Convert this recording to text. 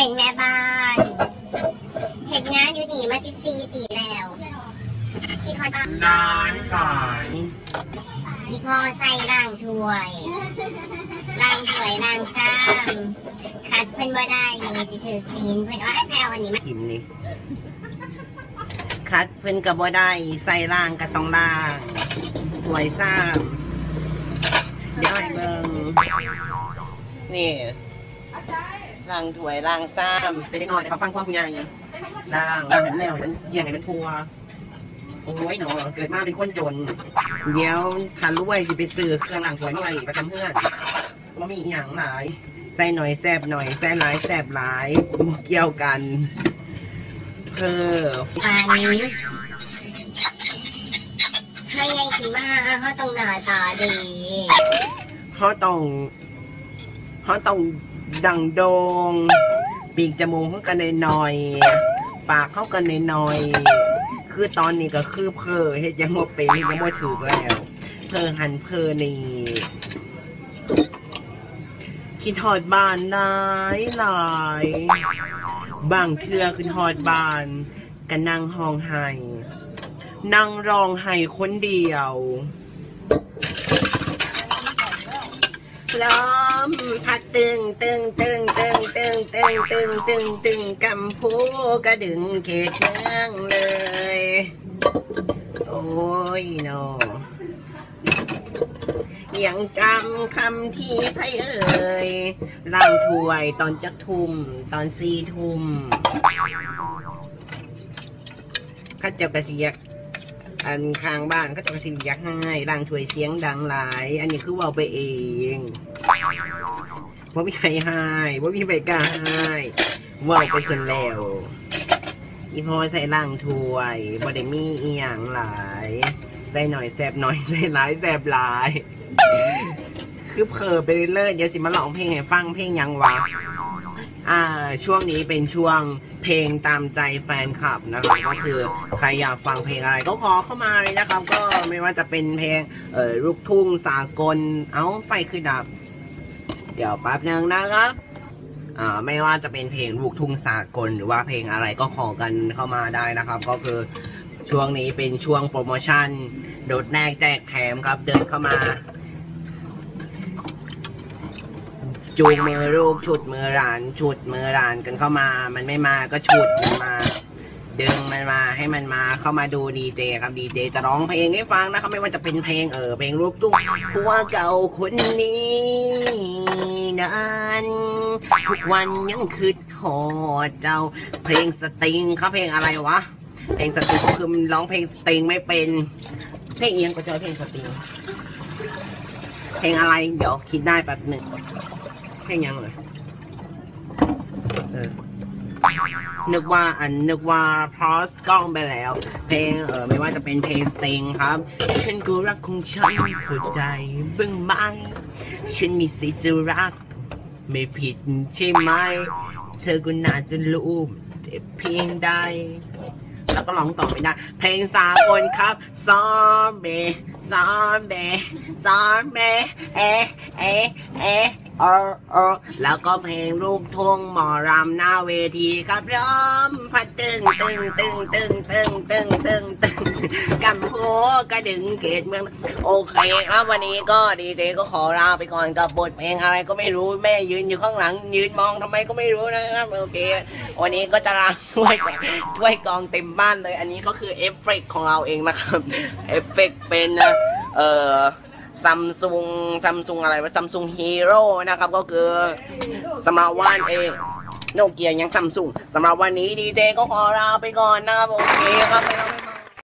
เป็นแม่บ้านเห็นงานอยู่ดีมา14ปีแล้วคิดฮอดบ้านนานขายอีพ่อใส่ล่างถ้วยล่างถ้วยล่างซ้ำคัดเพิ่นบ่ได้มีสิถือตีนเพิ่นว่าไอ้แพรวันนี้มากินนี่คัดเพิ่นกับบ่ได้ใส่ล่างก็ต้องล่างหวยซ้ำเดี๋ยวให้เบิ่งนี่ ล่างถวยล่างซ้ำเป็นหน่อยแต่เขาฟังความผู้ใหญ่ล่างล่างให้มันแล้วมันเยี่ยงให้มันทัวโอ้ยเนาะเกิดมาเป็นคนจนเดี๋ยวคันรวยสิไปซื้อเครื่องล้างถ้วยมาไว้ประจำเพื่อนว่ามีอหย่างหลายใส่หน่อยแซบหน่อยใส่หลายแซบหลายเกี่ยวกันเพิ่มอันให้ยายคิดว่าเขาต้องหน้าตาดีเขาต้องเขาต้อง ดังโดงปีกจมูกเข้ากันหน่อยๆปากเข้ากันหน่อยๆคือตอนนี้ก็คือเพอเฮ็ดยังบ่เป็นเฮ็ดยังบ่ถูกแล้วเพอหันเพอนี่คิดฮอดบานหลายหลายบางเทือขึ้นฮอดบานก็นั่งห้องไห้นั่งร้องไห้คนเดียว ลมพัดตึงตึงตึงตึงตึงตึงตึงตึงตึงกำพูกระดึงเขตเมืองเลย โอ้ยเนอยังจำคำที่ไพ่เอ่ยล่างถวยตอนจักทุ่มตอนสี่ทุ่มข้าเจ้ากระเสียก อันข้างบ้านเขาจะกระสิบยักให้ล่างถวยเสียงดังหลาย อันนี้คือเว่าไปเองว่ามีใครให้ว่ามีใครกล้าให้ว่าไปส่วนแล้วอีพอใส่ล่างถวยบ่ได้มีอีหยังหลาย ใส่หน่อยแสบหน่อยใส่หลายแสบหลาย คือเผลอไปเรื่อยเดี๋ยวสิมาร้องเพลงให้ฟังเพลงยังวะ อ่าช่วงนี้เป็นช่วงเพลงตามใจแฟนคลับนะครับก็คือใครอยากฟังเพลงอะไรก็ขอเข้ามาเลยนะครับ ก็ไม่ว่าจะเป็นเพลงเอ่อลูกทุ่งสากล เอ้าไฟคือดับ เดี๋ยวแป๊บนึงนะครับอ่าไม่ว่าจะเป็นเพลงลูกทุ่งสากล หรือว่าเพลงอะไรก็ขอกันเข้ามาได้นะครับ ก็คือช่วงนี้เป็นช่วงโปรโมชั่นโดดแนกแจกแถมครับเดินเข้ามา จูงมือลูกฉุดมือหลานฉุดมือหลานกันเข้ามา มันไม่มาก็ฉุดมันมาดึงมันมาให้มันมาเข้ามาดูดีเจครับดีเจจะร้องเพลงให้ฟังนะครับไม่ว่าจะเป็นเพลงเออเพลงลูกทุ่งผัวเก่าคนนี้นั้นทุกวันยังคืดหอดเจ้า เพลงสตริงครับเพลงอะไรวะเพลงสตริงก็คือร้องเพลงสตริงไม่เป็นเพลงเอียงก็เจอเพลงสตริงเพลงอะไรเดี๋ยวคิดได้แป๊บหนึ่ง เพลงยังเลยเออนึกว่าอันนึกว่าพอสกล้องไปแล้ว เพลงเออไม่ว่าจะเป็นเพลงสติงครับ ฉันก็รักของฉันเข้าใจบ้างไหมฉันมีสิทธิ์จะรัก ไม่ผิดใช่ไหม เธอก็น่าจะรู้แต่เพียงใดแล้วก็ร้องต่อไม่ได้ เพลงสากลครับ ซอมเบ ซอมเบซอมเบเอะเอะเอะเออเออแล้วก็เพลงลูกทุ่งหมอรำหน้าเวทีครับร้อมพัดตึงตึงตึงตึงตึงตึงตึงตึงกำโพกระดึงเกตเมืองโอเคครับวันนี้ก็ดีเจก็ขอลาไปก่อนกับบทเพลงอะไรก็ไม่รู้แม่ยืนอยู่ข้างหลัง ยืนมองทำไมก็ไม่รู้นะครับโอเค วันนี้ก็จะลาด้วยด้วยกองเต็มบ้านเลย อันนี้ก็คือเอฟเฟกต์ของเราเองนะครับเอฟเฟกต์เป็น เอ่อซัมซุงซัมซุงอะไรวะซัมซุงฮีโร่นะครับก็คือสมาร์ทวันเองโนเกียยังซัมซุงสำหรับวันนี้ดีเจก็ขอลาไปก่อนนะครับโอเคครับไปแล้ว